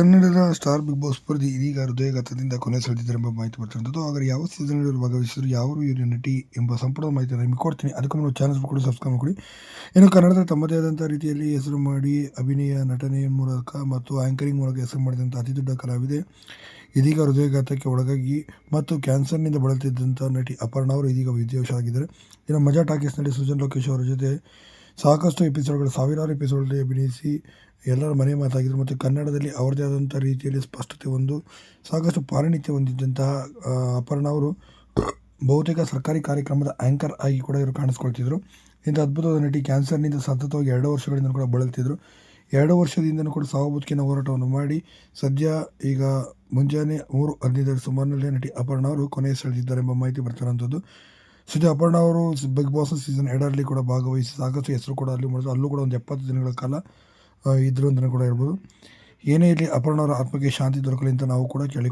ಕನ್ನಡದ star big boss ಸ್ಪರ್ಧಿ ಇದೀಗ ಹೃದಯಘಾತದಿಂದ ಕೊನೆ ಸೆಳೆದಿದ್ದರೆಂಬ ಮಾಹಿತಿ ಬರ್ತಿರುವಂಥದ್ದು ಆದರೆ ಯಾವ ಸೀಸನ್ಗಳಲ್ಲಿ ಭಾಗವಹಿಸಿದ್ರು ಯಾವ ಇವರು ನಟಿ ಎಂಬ ಸಂಪೂರ್ಣ ಮಾಹಿತಿಯನ್ನು ನಿಮಗೆ ಕೊಡ್ತೀನಿ. ಅದಕ್ಕೂ ನಾವು ಚಾನಲ್ಸ್ ಕೂಡ ಸಬ್ಸ್ಕ್ರೈಬ್ ಮಾಡಿ ಏನು ಕನ್ನಡದ ತಮ್ಮದೇ ಆದಂಥ ರೀತಿಯಲ್ಲಿ ಹೆಸರು ಮಾಡಿ ಅಭಿನಯ, ನಟನೆಯ ಮೂಲಕ ಮತ್ತು ಆ್ಯಂಕರಿಂಗ್ ಮೂಲಕ ಹೆಸರು ಮಾಡಿದಂಥ ಅತಿ ದೊಡ್ಡ ಕಲಾವಿದೆ ಇದೀಗ ಹೃದಯಘಾತಕ್ಕೆ ಒಳಗಾಗಿ ಮತ್ತು ಕ್ಯಾನ್ಸರ್ನಿಂದ ಬಳಲ್ತಿದ್ದಂಥ ನಟಿ ಅಪರ್ಣ ಅವರು ಇದೀಗ ವಿದ್ಯಾವಶರಾಗಿದ್ದಾರೆ ಇನ್ನು ಮಜಾ ಟಾಕೀಸ್ ನಟಿ ಸುಜನ್ ಲೋಕೇಶ್ ಅವರ ಜೊತೆ ಸಾಕಷ್ಟು ಎಪಿಸೋಡ್ಗಳು ಸಾವಿರಾರು ಎಪಿಸೋಡ್ಗಳಲ್ಲಿ ಅಭಿನಯಿಸಿ ಎಲ್ಲರ ಮನೆ ಮಾತಾಗಿದ್ದರು ಮತ್ತು ಕನ್ನಡದಲ್ಲಿ ಅವರದೇ ಆದಂಥ ರೀತಿಯಲ್ಲಿ ಸ್ಪಷ್ಟತೆ ಒಂದು, ಸಾಕಷ್ಟು ಪಾರಿಣಿತ್ಯ ಹೊಂದಿದ್ದಂತಹ ಅಪರ್ಣ ಅವರು ಬಹುತೇಕ ಸರ್ಕಾರಿ ಕಾರ್ಯಕ್ರಮದ ಆ್ಯಂಕರ್ ಆಗಿ ಕೂಡ ಇವರು ಕಾಣಿಸ್ಕೊಳ್ತಿದ್ರು. ಇಂಥ ಅದ್ಭುತವಾದ ನಟಿ ಕ್ಯಾನ್ಸರ್ನಿಂದ ಸತತವಾಗಿ ಎರಡು ವರ್ಷಗಳಿಂದ ಕೂಡ ಬಳಲ್ತಿದ್ರು. ಎರಡು ವರ್ಷದಿಂದಲೂ ಕೂಡ ಸಾವು ಬದುಕಿನ ಹೋರಾಟವನ್ನು ಮಾಡಿ, ಸದ್ಯ ಈಗ ಮುಂಜಾನೆ ಮೂರು ಹದಿನೈದರ ಸುಮಾರಿನಲ್ಲಿ ನಟಿ ಅಪರ್ಣ ಅವರು ಕೊನೆಯ ಸೆಳೆದಿದ್ದಾರೆ ಎಂಬ ಮಾಹಿತಿ ಬರ್ತಿರೋಂಥದ್ದು ಸದ್ಯ ಅಪರ್ಣ ಅವರು ಬಿಗ್ ಬಾಸ್ ಸೀಸನ್ ಎರಡರಲ್ಲಿ ಕೂಡ ಭಾಗವಹಿಸಿ ಸಾಕಷ್ಟು ಹೆಸರು ಕೂಡ ಅಲ್ಲಿ ಮಾಡಿದ್ರು. ಅಲ್ಲೂ ಕೂಡ ಒಂದು ಎಪ್ಪತ್ತು ದಿನಗಳ ಕಾಲ ಇದ್ರು ಅಂತಲೂ ಕೂಡ ಹೇಳ್ಬೋದು ಏನೇ ಇರಲಿ ಅಪರ್ಣ ಅವರ ಆತ್ಮಕ್ಕೆ ಶಾಂತಿ ದೊರಕಲಿ ಅಂತ ನಾವು ಕೂಡ ಕೇಳಿ